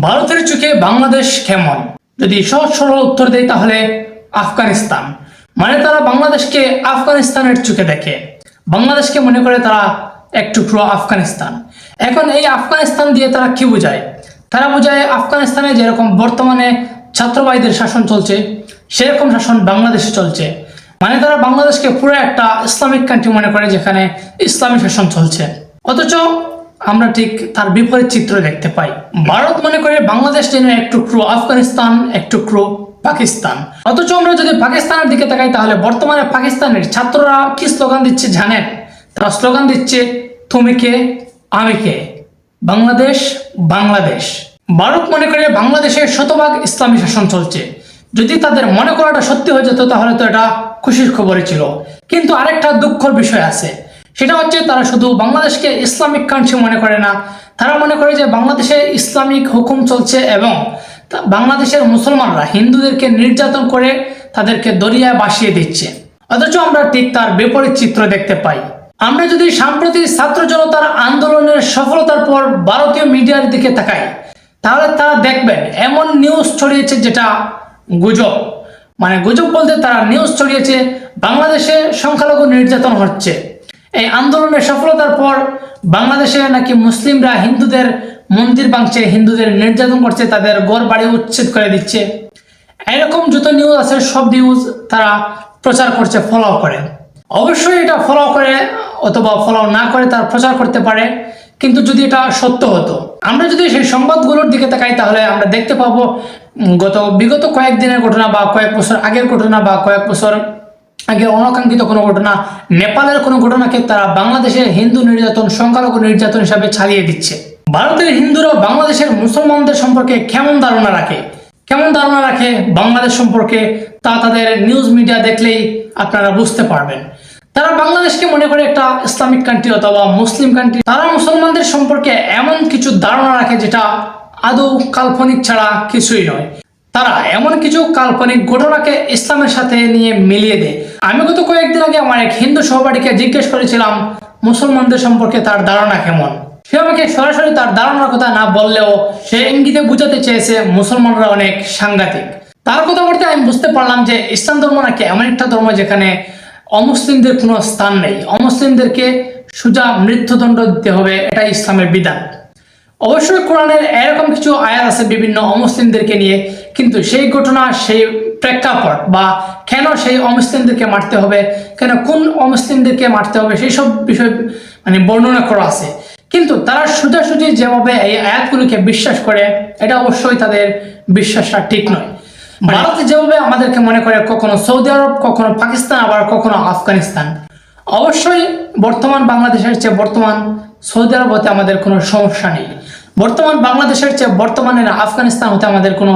ভারতের চোখে বাংলাদেশ কেমন? যদি সহজ সরল উত্তর দেয় তাহলে আফগানিস্তান। মানে তারা বাংলাদেশকে আফগানিস্তানের চোখে দেখে। বাংলাদেশকে মনে করে তারা এক টুকরো আফগানিস্তান। এখন এই আফগানিস্তান দিয়ে তারা কি বোঝায়? তারা বোঝায় আফগানিস্তানে যেরকম বর্তমানে ছাত্রবাহীদের শাসন চলছে, সেরকম শাসন বাংলাদেশে চলছে। মানে তারা বাংলাদেশকে পুরো একটা ইসলামিক কান্ট্রি মনে করে যেখানে ইসলামিক শাসন চলছে। অথচ আমরা ঠিক তার বিপরীত চিত্র দেখতে পাই। ভারত মনে করে বাংলাদেশ যেন এক টুকরো আফগানিস্তান, এক টুকরো পাকিস্তান। অথচ আমরা যদি পাকিস্তানের দিকে তাকাই, তাহলে বর্তমানে পাকিস্তানের ছাত্ররা কি স্লোগান দিচ্ছে জানেন? তারা স্লোগান দিচ্ছে, তুমি কে? আমি কে? বাংলাদেশ বাংলাদেশ। ভারত মনে করে বাংলাদেশে শতভাগ ইসলামী শাসন চলছে। যদি তাদের মনে করাটা সত্যি হয়ে যেত, তাহলে তো এটা খুশির খবরই ছিল। কিন্তু আরেকটা দুঃখর বিষয় আছে। সেটা হচ্ছে তারা শুধু বাংলাদেশকে ইসলামিক কান্ট্রি মনে করে না, তারা মনে করে যে বাংলাদেশে ইসলামিক হুকুম চলছে এবং বাংলাদেশের মুসলমানরা হিন্দুদেরকে নির্যাতন করে তাদেরকে দরিয়ায় বাসিয়ে দিচ্ছে। অথচ আমরা ঠিক তার বিপরীত চিত্র দেখতে পাই। আমরা যদি সাম্প্রতিক ছাত্র জনতার আন্দোলনের সফলতার পর ভারতীয় মিডিয়ার দিকে তাকাই, তাহলে তারা দেখবেন এমন নিউজ ছড়িয়েছে যেটা গুজব। মানে গুজব বলতে তারা নিউজ ছড়িয়েছে, বাংলাদেশে সংখ্যালঘু নির্যাতন হচ্ছে। এই আন্দোলনের সফলতার পর বাংলাদেশে নাকি মুসলিমরা হিন্দুদের মন্দির ভাঙছে, হিন্দুদের নির্যাতন করছে, তাদের গড় বাড়ি উচ্ছেদ করে দিচ্ছে। এরকম যত নিউজ আছে, সব নিউজ তারা প্রচার করছে ফলো করে। অবশ্যই এটা ফলো করে অথবা ফলো না করে তার প্রচার করতে পারে, কিন্তু যদি এটা সত্য হতো। আমরা যদি সেই সংবাদগুলোর দিকে তাকাই, তাহলে আমরা দেখতে পাবো গত বিগত কয়েকদিনের ঘটনা বা কয়েক বছর আগের ঘটনা বা কয়েক বছর আগে অনাকাঙ্ক্ষিত কোনো ঘটনা, নেপালের কোনো ঘটনাকে তারা বাংলাদেশের হিন্দু নির্যাতন, সংখ্যালঘু নির্যাতন হিসাবে ছাড়িয়ে দিচ্ছে। ভারতের হিন্দুরা বাংলাদেশের মুসলমানদের সম্পর্কে কেমন ধারণা রাখে? কেমন ধারণা রাখে বাংলাদেশ সম্পর্কে? তা তাদের নিউজ মিডিয়া দেখলেই আপনারা বুঝতে পারবেন। তারা বাংলাদেশকে মনে করে একটা ইসলামিক কান্ট্রি অথবা মুসলিম কান্ট্রি তারা মুসলমানদের সম্পর্কে এমন কিছু ধারণা রাখে যেটা আদৌ কাল্পনিক ছাড়া কিছুই নয়। তারা এমন কিছু কাল্পনিক ঘটনাকে ইসলামের সাথে নিয়ে মিলিয়ে দেয়। আমি গত কয়েকদিন আগে আমার এক হিন্দু সহপাঠীকে জিজ্ঞেস করেছিলাম, মুসলমানদের সম্পর্কে তার ধারণা কেমন? সে আমাকে সরাসরি তার ধারণার কথা না বললেও সে ইঙ্গিতে বুঝাতে চেয়েছে, মুসলমানরা অনেক সাংঘাতিক। তার কথা বলতে আমি বুঝতে পারলাম যে ইসলাম ধর্ম নাকি এমন একটা ধর্ম যেখানে অমুসলিমদের কোনো স্থান নেই। অমুসলিমদেরকে সুজা মৃত্যুদণ্ড দিতে হবে এটা ইসলামের বিধান। অবশ্যই কোরআনের এরকম কিছু আয়াত আছে বিভিন্ন অমুসলিমদেরকে নিয়ে। কিন্তু সেই ঘটনা সেই প্রেক্ষাপট বা কেন সেই অমুসলিমদেরকে মারতে হবে কেন কোন অমুসলিমদেরকে মারতে হবে সেই সব বিষয় মানে বর্ণনা করা আছে। কিন্তু তারা সোজাসুজি যেভাবে এই আয়াতগুলোকে বিশ্বাস করে এটা অবশ্যই তাদের বিশ্বাসটা ঠিক নয়। ভারত যেভাবে আমাদেরকে মনে করে কখনো সৌদি আরব কখনো পাকিস্তান আবার কখনো আফগানিস্তান। অবশ্যই বর্তমান বাংলাদেশের চেয়ে বর্তমান সৌদি আরব হতে আমাদের কোনো সমস্যা নেই। বর্তমান বাংলাদেশের চেয়ে বর্তমানের আফগানিস্তান হতে আমাদের কোনো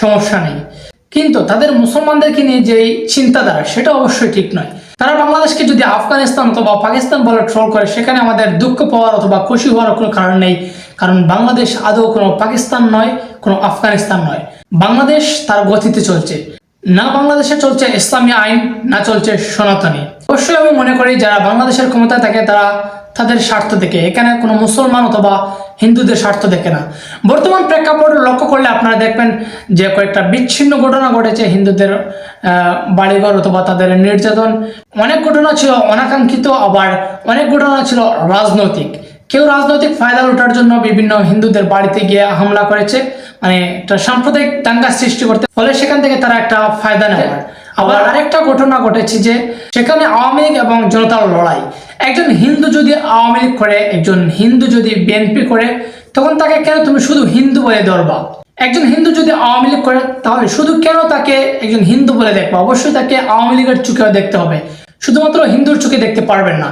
সমস্যা নেই। কিন্তু তাদের মুসলমানদেরকে নিয়ে যে চিন্তাধারা, সেটা অবশ্যই ঠিক নয়। তারা বাংলাদেশকে যদি আফগানিস্তান অথবা পাকিস্তান বলে ট্রল করে, সেখানে আমাদের দুঃখ পাওয়ার অথবা খুশি হওয়ার কোনো কারণ নেই। কারণ বাংলাদেশ আদৌ কোনো পাকিস্তান নয়, কোনো আফগানিস্তান নয়। বাংলাদেশ তার গতিতে চলছে। না বাংলাদেশে চলছে ইসলামী আইন, না চলছে সনাতনী। অবশ্যই আমি মনে করি যারা বাংলাদেশের ক্ষমতায় থাকে, তারা তাদের স্বার্থ দেখে। এখানে কোনো মুসলমান অথবা হিন্দুদের স্বার্থ দেখে না। বর্তমান প্রেক্ষাপট করলে আপনারা দেখবেন যে কয়েকটা বিচ্ছিন্ন ঘটনা ঘটেছে হিন্দুদের বাড়িঘর অথবা তাদের নির্যাতন। অনেক ঘটনা ছিল অনাকাঙ্ক্ষিত, আবার অনেক ঘটনা ছিল রাজনৈতিক। কেউ রাজনৈতিক ফায়দা লুটার জন্য বিভিন্ন হিন্দুদের বাড়িতে গিয়ে হামলা করেছে। মানে একটা সাম্প্রদায়িক দাঙ্গা সৃষ্টি করতে, ফলে সেখান থেকে তারা একটা ফায়দা নেওয়ার। আবার আরেকটা ঘটনা ঘটেছে যে, সেখানে আওয়ামী লীগ এবং জনতার লড়াই। একজন হিন্দু যদি আওয়ামী লীগ করে, একজন হিন্দু যদি বিএনপি করে, তখন তাকে কেন তুমি শুধু হিন্দু বলে ধরবা? একজন হিন্দু যদি আওয়ামী লীগ করে, তাহলে শুধু কেন তাকে একজন হিন্দু বলে দেখবা? অবশ্যই তাকে আওয়ামী লীগের চোখেও দেখতে হবে। শুধুমাত্র হিন্দুর চোখে দেখতে পারবেন না।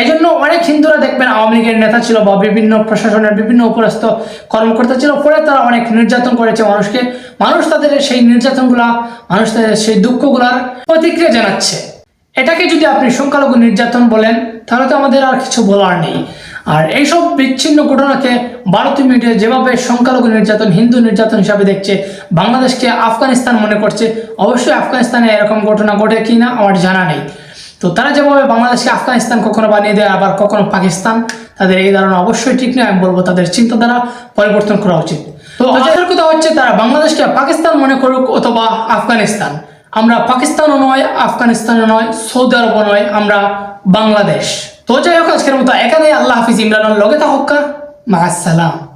এই জন্য অনেক হিন্দুরা দেখবেন আওয়ামী লীগের নেতা ছিল বা বিভিন্ন প্রশাসনের বিভিন্ন উপরস্থ কর্মকর্তা ছিল, পরে তারা অনেক নির্যাতন করেছে মানুষকে। মানুষ তাদের সেই নির্যাতনগুলা, মানুষ তাদের সেই দুঃখগুলার প্রতিক্রিয়া জানাচ্ছে। এটাকে যদি আপনি সংখ্যালঘু নির্যাতন বলেন, তাহলে তো আমাদের আর কিছু বলার নেই। আর এইসব বিচ্ছিন্ন ঘটনাকে ভারতীয় মিডিয়া যেভাবে সংখ্যালঘু নির্যাতন হিন্দু নির্যাতন হিসাবে দেখছে বাংলাদেশকে আফগানিস্তান মনে করছে অবশ্যই আফগানিস্তানে এরকম ঘটনা ঘটে কি না আমার জানা নেই। তো তারা যেভাবে বাংলাদেশকে আফগানিস্তান কখনো বানিয়ে দেয় আবার কখনো পাকিস্তান তাদের এই ধারণা অবশ্যই ঠিক নয় আমি বলব তাদের চিন্তাধারা পরিবর্তন করা উচিত। তো আজকের কথা হচ্ছে তারা বাংলাদেশকে পাকিস্তান মনে করুক অথবা আফগানিস্তান। আমরা পাকিস্তানও নয় আফগানিস্তানও নয় সৌদি আরবও নয় আমরা বাংলাদেশ। তো যাই হোক আজকের মতো এখানে আল্লাহ হাফিজ ইমরান লগে থাকুক মা আসসালাম